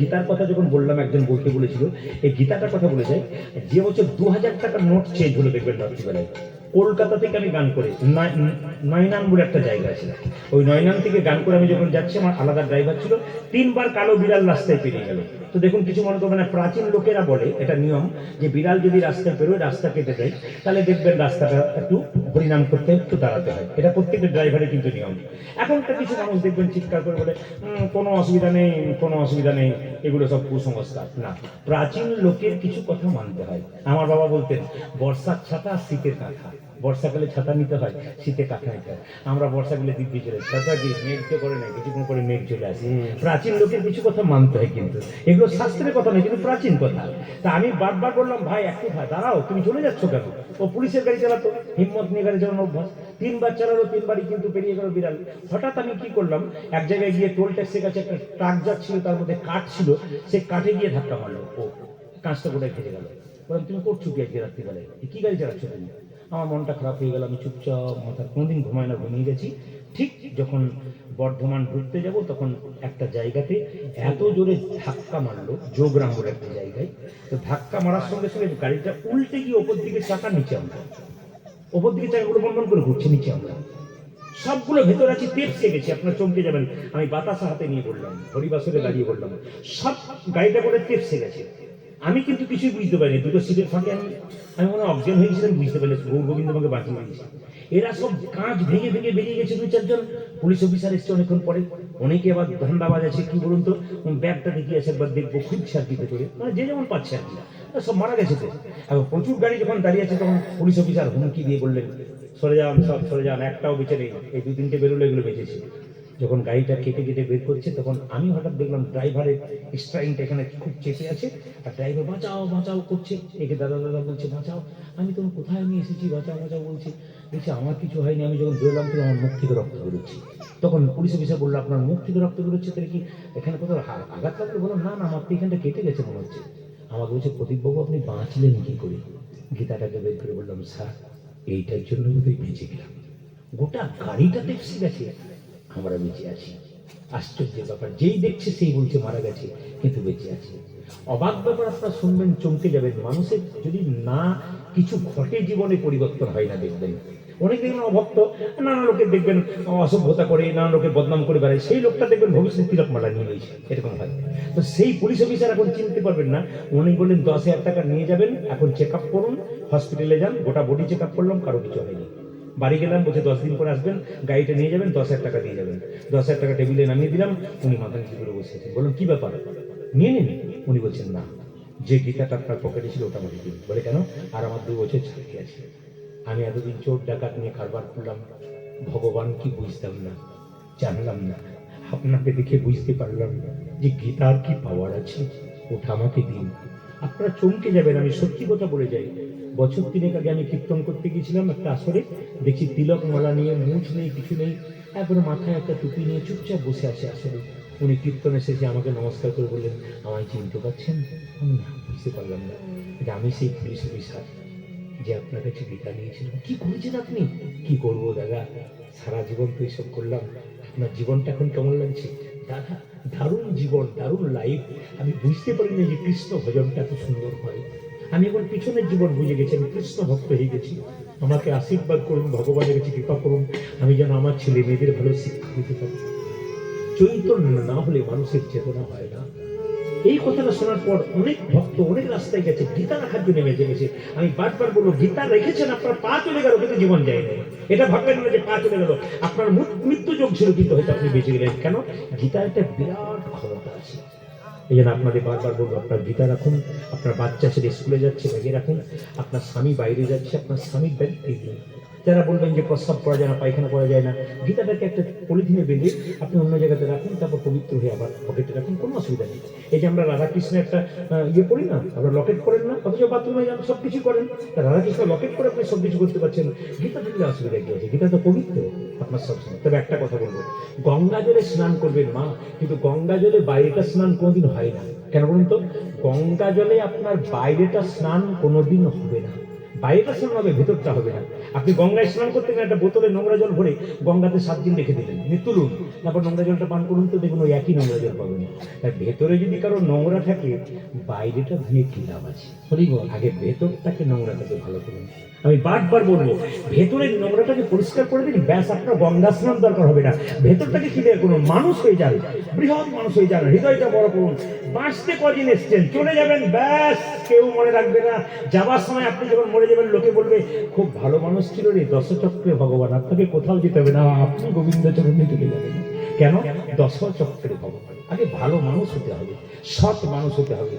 গীতার কথা যখন বললাম, একজন বলতে বলেছিল, এই গীতাটার কথা বলে যায় যে বছর দু হাজার টাকার নোট চেঞ্জ হলো দেখবেন রাত্রিবেলায়। কলকাতা থেকে আমি গান করে, নয়- নয়নান বলে একটা জায়গা আছে। ওই নয়নান থেকে গান করে আমি যখন যাচ্ছি, আমার আলাদা ড্রাইভার ছিল, তিনবার কালো বিড়াল রাস্তায় পেরিয়ে গেল। তো দেখুন কিছু মনে করবেন না প্রাচীন লোকেরা বলে এটা নিয়ম যে বিড়াল যদি রাস্তায় পেরোয় রাস্তা কেটে দেয় তাহলে দেখবেন রাস্তাটা একটু হরিনাম করতে একটু দাঁড়াতে হয়। এটা প্রত্যেকটা ড্রাইভারের কিন্তু নিয়ম। এখনকার কিছু মানুষ দেখবেন চিৎকার করে বলে কোনো অসুবিধা নেই কোনো অসুবিধা নেই এগুলো সব কুসংস্কার। না প্রাচীন লোকের কিছু কথা মানতে হয়। আমার বাবা বলতেন বর্ষার ছাতা শীতের কাঁথা। বর্ষাকালে ছাতা নিতে হয় শীতে কাঁথা নিতে হয়। আমরা বর্ষাকালে দিব্যি চলে ছাতা কি মেঘ তো করে না কিছুক্ষণ করে মেঘ চলে আসে। প্রাচীন লোকের কিছু কথা মানতে হয় কিন্তু। এগুলো শাস্ত্রের কথা নয়, কিন্তু প্রাচীন কথা। তা আমি বারবার বললাম, ভাই, একটু ভাই, দাঁড়াও, তুমি চলে যাচ্ছ কেন? ও পুলিশের গাড়ি চালাতো, হিম্মত নিয়ে গাড়ি চালানো অভ্যাস। তিনবার চালালো, তিনবারই কিন্তু পেরিয়ে গেল বিড়াল। হঠাৎ আমি কি করলাম, এক জায়গায় গিয়ে টোল ট্যাক্সের কাছে একটা ট্রাক যাচ্ছিল, তার মধ্যে কাঠ ছিল, সে কাঠে গিয়ে ধাক্কা মারলো। ও কাঁচটা গোটায় ফেটে গেল? বললাম, তুমি করছ কি আজকে রাত্রিবেলায়? কি গাড়ি চালাচ্ছ তুমি? আমার মনটা খারাপ হয়ে গেল, আমি চুপচাপ মাথা কোনোদিন ঘুমায় না, ঘুমিয়ে গেছি। ঠিক যখন বর্ধমান ঢুকতে যাব, তখন একটা জায়গাতে এত জোরে ধাক্কা মারলো যোগরাম বলে একটা জায়গায়। তো ধাক্কা মারার সঙ্গে সঙ্গে গাড়িটা উল্টে গিয়ে ওপর দিকে চাকা, নিচে আমরা। ওপর দিকে চাকাগুলো বন্ধ করে ঘুরছে, নিচে আমরা। সবগুলো ভেতর আছে তেপসে গেছে আপনার চমকে যাবেন। আমি বাতাসা হাতে নিয়ে বললাম, হরিবাসরে দাঁড়িয়ে বললাম। সব গাড়িটা করে তেপসে গেছে আমি কিন্তু কিছুই বুঝতে পারিনি। দুটো সিটের ফাঁকে আমি আমি মনে অবজেন হয়ে গেছিলাম, বুঝতে পারলে গৌর গোবিন্দ আমাকে বাঁচিয়ে দিয়েছে এরা সব কাঁচ ভেঙে ভেঙে বেরিয়ে গেছে দুই, চারজন। পুলিশ অফিসার এসছে অনেকক্ষণ পরে। অনেকে আবার ধান্দাবাজ আছে, কি বলুন তো? ব্যাগটা দেখি, আছে একবার দেখব খুঁজছে আর দিতে করে মানে যে যেমন পাচ্ছে আর কি। সব মারা গেছে তো। এখন প্রচুর গাড়ি যখন দাঁড়িয়ে আছে, তখন পুলিশ অফিসার হুমকি দিয়ে বললেন, সরে যান, সব সরে যান, একটাও বেঁচে নেই। এই দু তিনটে বেরোলে, এগুলো বেঁচেছে। যখন গাড়িটা কেটে কেটে বের করছে, তখন আমি হঠাৎ দেখলাম ড্রাইভারের স্ট্রাইনটা এখানে খুব চেপে আছে আর ড্রাইভার বাঁচাও বাঁচাও করছে। একে দাদা দাদা বলছে, বাঁচাও, আমি তখন কোথায়, আমি এসেছি, বাঁচাও বাঁচাও বলছি। দেখছি আমার কিছু হয়নি, আমি যখন বেরোলাম তখন আমার মুখ থেকে রক্ত বেরোচ্ছে। তখন পুলিশ অফিসার বলল, আপনার মুখ থেকে রক্ত বেরোচ্ছে, তাহলে কি এখানে কোথাও আঘাত লাগল বললাম, না না, আমার তো এখানটা কেটে গেছে মনে হচ্ছে। আমাকে বলছে প্রদীপবাবু আপনি বাঁচলেন কী করে? গীতাটাকে বের করে বললাম, স্যার, এইটার জন্য বোধহয় বেঁচে গেলাম। গোটা গাড়িটা দেখছি গেছে। আমরা বেঁচে আছি। আশ্চর্যের ব্যাপার, যেই দেখছে সেই বলছে, মারা গেছে, কিন্তু বেঁচে আছে। অবাক ব্যাপার, আপনারা শুনবেন, চমকে যাবেন। মানুষের যদি না, কিছু ঘটে জীবনে পরিবর্তন হয় না, দেখবেন। অনেক দেখবেন অভক্ত, নানা লোকের দেখবেন অসভ্যতা করে, নানা লোকের বদনাম করে বেড়ায়। সেই লোকটা দেখবেন ভবিষ্যৎ তিলক মালা নিয়ে রয়েছে এরকম হয়। তো সেই পুলিশ অফিসার এখন চিনতে পারবেন না। উনি বললেন, দশ হাজার টাকা নিয়ে যাবেন, এখন চেক আপ করুন হসপিটালে যান, গোটা বডি চেক আপ করলাম, কারও কিছু হয়নি। বাড়ি গেলাম বলছে দশ দিন পরে আসবেন, গাড়িটা নিয়ে যাবেন, দশ হাজার টাকা দিয়ে যাবেন। দশ হাজার টাকা টেবিলে নামিয়ে দিলাম, উনি মাথা নিচু করে বসে আছেন। বললাম, কি ব্যাপার? নিয়ে নিন। উনি বলছেন, না, যে গীতাটা আপনার পকেটে ছিল ওটা আমাকে দিন। বলে, কেন? আর আমার দু বছর ছাড়ি আছে। আমি এতদিন চোর ডাকাত নিয়ে কারবার করলাম, ভগবান কি বুঝতাম না, জানলাম না, আপনাকে দেখে বুঝতে পারলাম না যে গীতার কি পাওয়ার আছে, ওটা আমাকে দিন। আপনারা চমকে যাবেন, আমি সত্যি কথা বলে যাই। বছর তিনেক আগে আমি কীর্তন করতে গিয়েছিলাম, একটা আসরে। দেখি তিলক, মালা নিয়ে মুছ নেই কিছু নেই। একবারে মাথায় একটা টুপি নিয়ে চুপচাপ বসে আছে আসরে। উনি কীর্তনে শেষে আমাকে নমস্কার করে বললেন, আমায় চিনতে পারছেন? আমি না, বুঝতে পারলাম না। যে আমি সেই পুলিশ অফিসার যে আপনার কাছে গীতা নিয়েছিলাম। কি করেছেন আপনি? কি করব দাদা? সারা জীবন তো এইসব করলাম। আপনার জীবনটা এখন কেমন লাগছে? দাদা, দারুণ জীবন, দারুণ লাইফ আমি বুঝতে পারিনি যে কৃষ্ণ ভজনটা এত সুন্দর হয়। আমি এখন পিছনের জীবন বুঝে গেছি, আমি কৃষ্ণ ভক্ত হয়ে গেছি। আমাকে আশীর্বাদ করুন, ভগবানের কাছে কৃপা করুন, আমি যেন আমার ছেলে মেয়েদের ভালো শিক্ষা দিতে পারি। চৈতন্য না হলে মানুষের চেতনা হয় না। এই কথাটা শোনার পর অনেক ভক্ত অনেক রাস্তায় গেছে, গীতা রাখার জন্য বেঁচে গেছে। আমি বারবার বলব, গীতা রেখেছেন, আপনার পা চলে গেল, কিন্তু জীবন যায় না এটা ভাববেন না যে পা চলে গেল। আপনার মৃত- মৃত্যু যোগ ছিল, কিন্তু হয়তো আপনি বেঁচে গেলেন। কেন? গীতা একটা বিরাট ক্ষমতা আছে। এই জন্য আপনাদের বারবার বলব, আপনার গীতা রাখুন, আপনার বাচ্চা ছেলে স্কুলে যাচ্ছে ব্যাগে রাখুন, আপনার স্বামী বাইরে যাচ্ছে, আপনার স্বামীর ব্যাগ যারা বলবেন যে প্রস্রাব করা যায় না, পায়খানা করা যায় না, গীতাটাকে একটা পলিথিনে বেঁধে আপনি অন্য জায়গাতে রাখুন, তারপর পবিত্র হয়ে আবার পকেটে রাখুন, কোনো অসুবিধা নেই। এই যে আমরা রাধাকৃষ্ণের একটা ইয়ে করি না, আমরা লকেট করেন না, অথচ বাথরুমে যান সব কিছু করেন। রাধাকৃষ্ণ লকেট করে আপনি সব কিছু করতে পারছেন গীতা থাকলে অসুবিধা কি আছে? গীতা তো পবিত্র। আপনার সবসময়। তবে একটা কথা বলব, গঙ্গা জলে স্নান করবেন মা, কিন্তু গঙ্গা জলে বাইরেটা স্নান কোনোদিন হয় না। কেন বলুন তো? গঙ্গা জলে আপনার বাইরেটা স্নান কোনোদিন হবে না। বাইরেটা স্নান হবে ভেতরটা হবে না। আপনি গঙ্গায় স্নান করতে গেলে একটা বোতলে নোংরা জল ভরে গঙ্গাতে সাত দিন রেখে দিলেন। তুলুন তারপর নোংরা জলটা পান করুন তো দেখুন ওই একই নোংরা জল পাবেন। তাই ভেতরে যদি কারও নোংরা থাকে বাইরেটা ধুয়ে কি লাভ আছে? আগে ভেতরটাকে নোংরাটাকে ভালো করুন আমি বারবার বলব ভেতরের নোংরাটাকে পরিষ্কার করে দিন ব্যাস আপনার গঙ্গা স্নান দরকার হবে না। ভেতরটাকে ক্লিয়ার করুন মানুষ হয়ে যান বৃহৎ মানুষ হয়ে যান হৃদয়টা বড় করুন। বাঁচতে কদিন এসছেন? চলে যাবেন, ব্যাস, কেউ মনে রাখবে না। যাবার সময় আপনি যখন মরে যাবেন, লোকে বলবে, খুব ভালো মানুষ ছিল রে, দশচক্রে ভগবান, আপনাকে কোথাও যেতে হবে না, আপনি গোবিন্দ চরণে চলে যাবেন। কেন? দশচক্রে ভগবান। আগে ভালো মানুষ হতে হবে, সৎ মানুষ হতে হবে।